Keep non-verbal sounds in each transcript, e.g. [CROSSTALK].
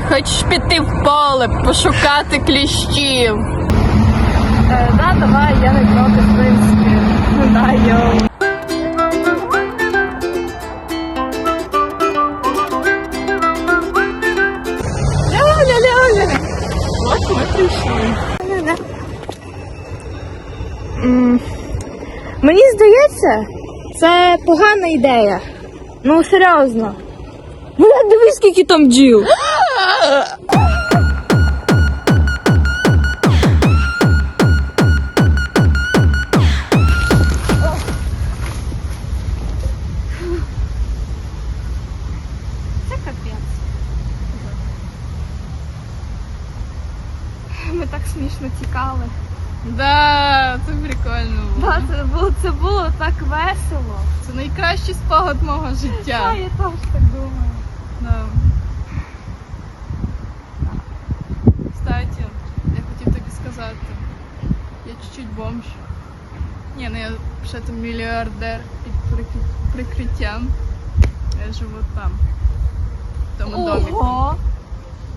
хочеш піти в поле, пошукати кліщів? Е, да, давай, я не проти, в принципі. Да, йоу. Ля-ля-ля-ля. От ми прийшли. Мені здається, це погана ідея. Ну, серйозно. Бля, дивись, скільки там бджіл. [GASPS] [GASPS] Ми так смішно тікали. Да, це прикольно було. Да, це було, це було так весело. Це найкращий спогад мого життя. А, я теж так думаю. Да. Кстати, я хотів тобі сказати, чуть-чуть бомж. Ні, ну я ще там мільярдер під прикр- прикриттям. Я живу там. В тому домі. Ого!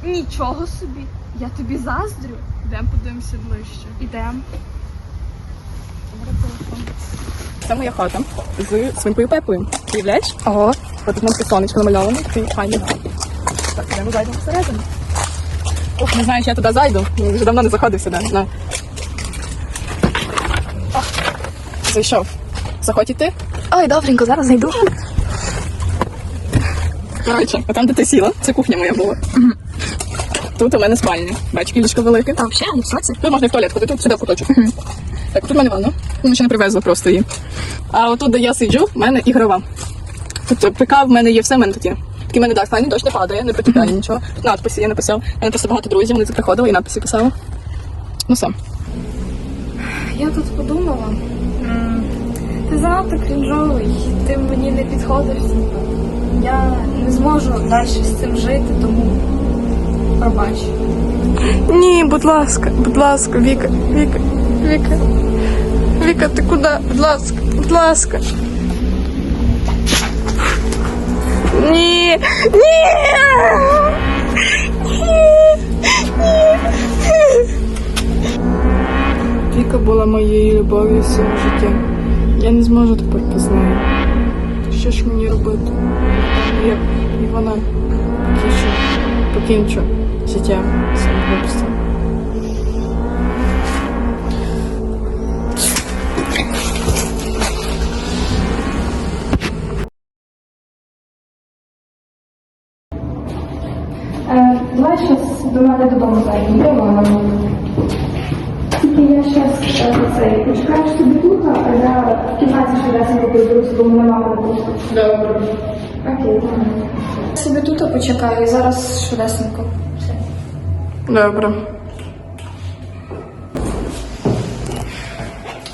Нічого собі. Я тобі заздрю. Йдемо подивимося ближче. Ідем. Це моя хата з свинкою Пепою. Уявляєш? Ого. От тут нам сонечко намальовано, такий файний. Так, йдемо зайдемо всередину. Ох, не знаю, чи я туди зайду. Я вже давно не заходив сюди. На. О, Зайшов. Заходь іти? Ой, добренько, зараз зайду. Коротше, а там, де ти сіла, це кухня моя була. Тут у мене спальня. Бачиш, ліжко велике. А взагалі, в соці? Тут можна в туалет ходити, тут сюди в куточок. Так, тут в мене ванна. Ми ще не привезли просто її. А отут, де я сиджу, в мене ігрова. Тут ПК в мене є все, в мене такі. Такий в мене так, файний, дощ не падає, не протікає нічого. Тут надписи я написав. У мене просто багато друзів, вони це приходили і надписи писали. Ну все. Я тут подумала. Ти занадто крінжовий, ти мені не підходиш. Я не зможу далі з цим жити, тому пробач. Ні, будь ласка, будь ласка, Віка, Віка, Віка. Віка, ти куди? Будь ласка, будь ласка. Ні, ні. Була моєю любов'ю всього життя. Я не зможу тепер неї. Що ж мені робити? Як і вона покінчу, покінчу життя самогубством. Е, давай щас до мене додому зайдемо. Тільки я е, цей почекаєш собі тут, а я в кімнаті швидесенько приберуся, бо мене мама не. Добре. Окей, добре. Собі тут почекаю, і зараз швидесенько. Добре.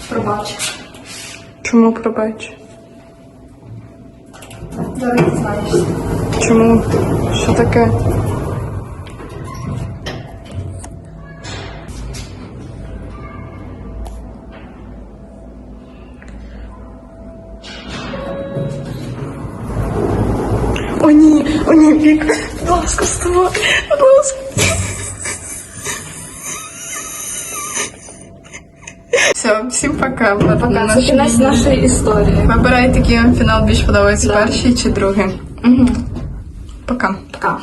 Пробач. Чому пробач? Зараз дізнаєшся. Чому? Що таке? О, ні, о, ні, Вік, будь ласка, вставай, будь ласка. Все, всім пока. Пока, це кінець нашої історії. Вибирайте, який вам фінал більш подобається, перший чи другий. Угу. Пока. Пока.